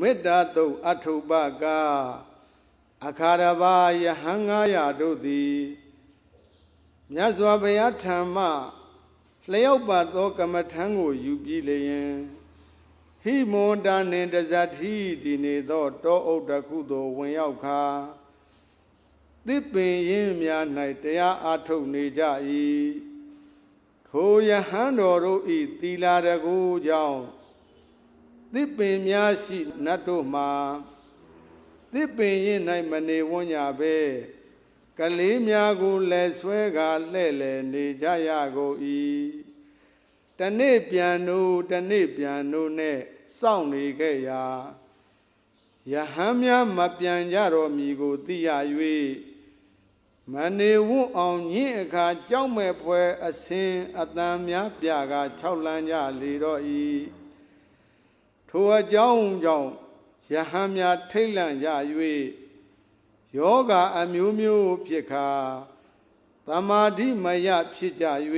မေတ္တာတုတ်အထုပကအခါရဘာယဟန်900တို့သည်မြတ်စွာဘုရားထံမှလျောက်ပါသောကမ္မထံကိုယူပြီးလျင်ဟိမွန်တာနှင့်တဇတိဒီနေသောတောအုပ်တစ်ခုသို့ဝင်ရောက်ခါသစ်ပင်ရင်းများ၌တရားအားထုတ်နေကြ၏ထိုယဟန်တော်တို့ဤသီလာတကူကြောင့် သစ်ပင်များရှိနတ်တို့မှာသစ်ပင်ရင်၌မနေဝန်းကြပဲကလေးများကိုလည်းဆွဲကာလှဲ့လေနေကြရကုန်၏တနေ့ပြန်တို့တနေ့ပြန်တို့နဲ့စောင့်နေခဲ့ရာယဟန်များမပြန်ကြတော်မူကိုသိရ၍မနေဝန်းအောင်ညင့်အခါကြောက်မဲ့ဖွဲအစင်အတန်များပြက၆လန်းကြလေတော့၏ ထိုအကြောင်းကြောင့်ယဟန်များထိတ်လန့်ကြ၍ယောဂအမျိုးမျိုးဖြစ်ခါတမာတိမယဖြစ်ကြ၍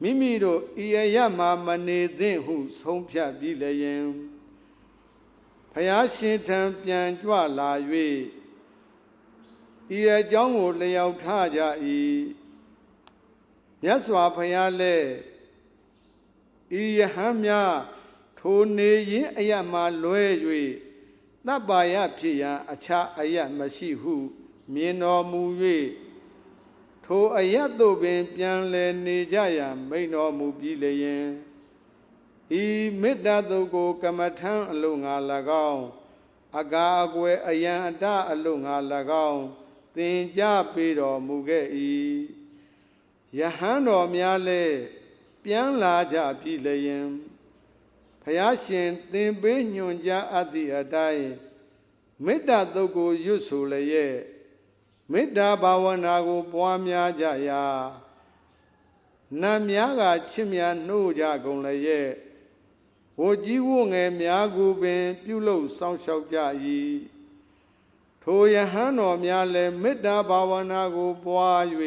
မိမိတို့ဤအရမှမနေသင့်ဟု ဆုံးဖြတ်ပြီးလျင်ဖယားရှင်ထံပြန်ကြွလာ၍ဤအကြောင်းကိုလျောက်ထားကြ၏မြတ်စွာဘုရားလည်းဤယဟန်များ ထိုနေရင်အရမှလွဲ၍တပ်ပါယဖြစ်ရန်အခြားအရမရှိဟု မြင်တော်မူ၍ထိုအရသို့ပင် ပြန်လည်နေကြရန်မိန်တော်မူပြီးလျင်ဤမေတ္တာတုတ်ကို ကမ္မထံအလို့ငါ၎င်းအကာအကွယ်အယံအတအလို့ငါ၎င်းသင်ကြပေးတော်မူခဲ့၏ယဟန်တော်များလည်းပြန်လာကြပြီလျင် ဖယားရှင်သင်ပေးညွန်ကြားအပ်သည့်အတိုင်းမေတ္တာတုတ်ကိုရွတ်ဆိုလျက်မေတ္တာဘာဝနာကို ပွားများကြရာနတ်များကချစ်မြတ်နှိုးကြကုန်လျက်ဝကြီးဝငယ်များကိုပင် ပြုလုပ်စောင့်ရှောက်ကြ၏ထိုယဟန်တော်များလည်းမေတ္တာဘာဝနာကို ပွား၍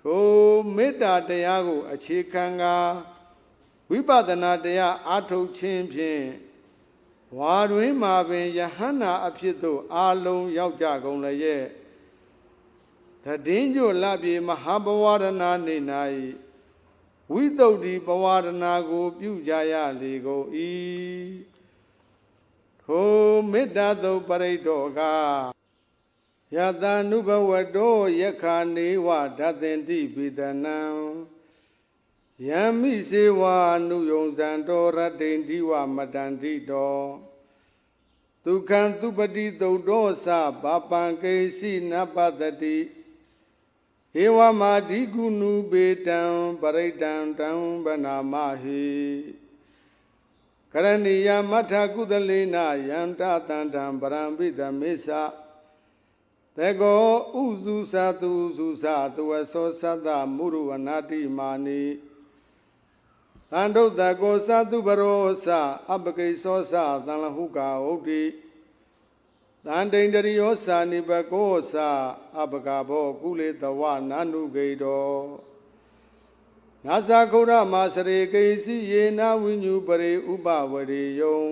ထိုမေတ္တာတရားကို အခြေခံကာ ဝိပဿနာတရားအားထုတ်ခြင်းဖြင့်ဝါတွင်မှာပင်ယဟန္တာအဖြစ်သို့အာလုံးရောက်ကြကုန်လျက်တည်င်းကျို့လပြေမဟာဘဝရဏနေ၌ဝိတုဒ္ဓိဘဝရဏကို ပြုကြရလေကုန်၏ထိုမေတ္တာသုပရိတောကယတ ानु ဘဝတောယက္ခာနေဝဓတ္တင်တိပိတနံ ယံမိစေဝအနုယုံဇံတော်ရတ္တိန်ဒီဝမတန္တိတောဒုက္ခံသူပတိသုတ်တော်သဘာပံကေစီနပတတိဧဝမာဓိကုနုပေတံပရိတံတံဗနာမဟိကရဏီယမထကုသလေနယန္တတန္တံပရံပိသမေသတေကောဥစုသသူစုသသူဝသောသတ္တမုရုဝနာတိမာနိ တန္တုတ္တကောသတုပရောသအပကိသောသသံလဟုကာဟုတ်တိတန်တိန်တရိယောသာနိပကောသအပကဘောကုလေတဝနာနုဂိတောနာသခုရမစရေကိစီယေနဝိညုပရိဥပဝရေယုံ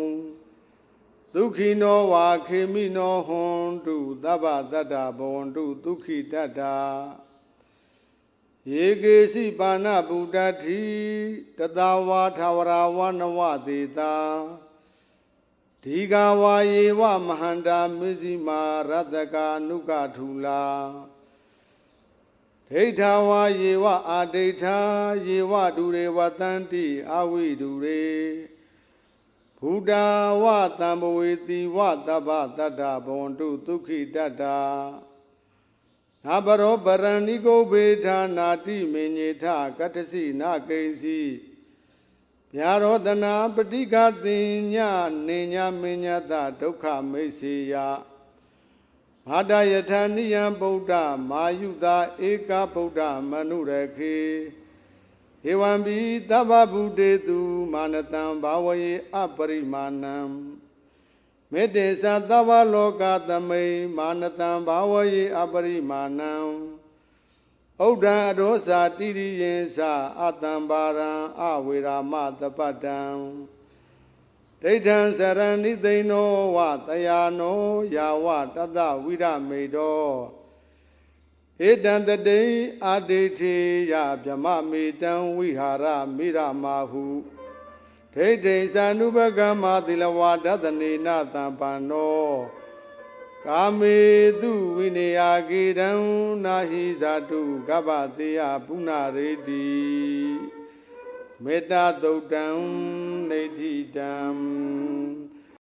ဒုက္ခိနောဝါခေမိနောဟွန်တုသဗ္ဗတတ္တဘဝန္တုဒုက္ခိတတ္တာ ယေကေစီပါဏဗုဒ္ဓတိတတဝါထာဝရဝနဝတေတာဒီဃဝါယေဝမဟန္တာမစ္စည်းမာရတကာနုကထူလာဒိဋ္ဌဝါယေဝအာဒိဋ္ဌာယေဝဒုရေဝတန္တိအဝိဒုရေဘုဒ္ဓဝတံဘဝေတိဝတဗ္ဗတတ္တဘဝန္တုဒုက္ခိတတ္တာ နာဘရောပရဏိကုဘေထာနာတိမေညေထကတ္တစီနာကိစီဗျာရောတနာပဋိကတင်ညနေညမင်းညတဒုက္ခမိတ်စေယမာတယထာနိယံဗုဒ္ဓမာယုတာဧကဗုဒ္ဓမနုရခေဧဝံဘိသဗ္ဗဗုတေတုမာနတံဘာဝယေအပရိမာဏံ မေတ္တေသသဗ္ဗလောကသမိမာနတံဘာဝယေအပရိမာဏံဥဒ္ဒံအရောစာတိရိယေသအတံပါရံအဝေရာမတပတံဒဒိဋ္ဌံစရဏိသိဏောဝတယာနောယာဝတတဝိရမေတောဧတံတတိအာဒိဋ္ဌိယဗြဟ္မမေတံဝိဟာရမိရမာဟု ဒိဋ္ဌိသ ानु ပကမ္မာသီလဝါဒသနေနတံပန္နောကာမေတုဝိနေယကေတံနာဟိဇာတုကပ္ပတေယပုဏ္ဏရေတိမေတ္တာသုတ်တံနေတိတံ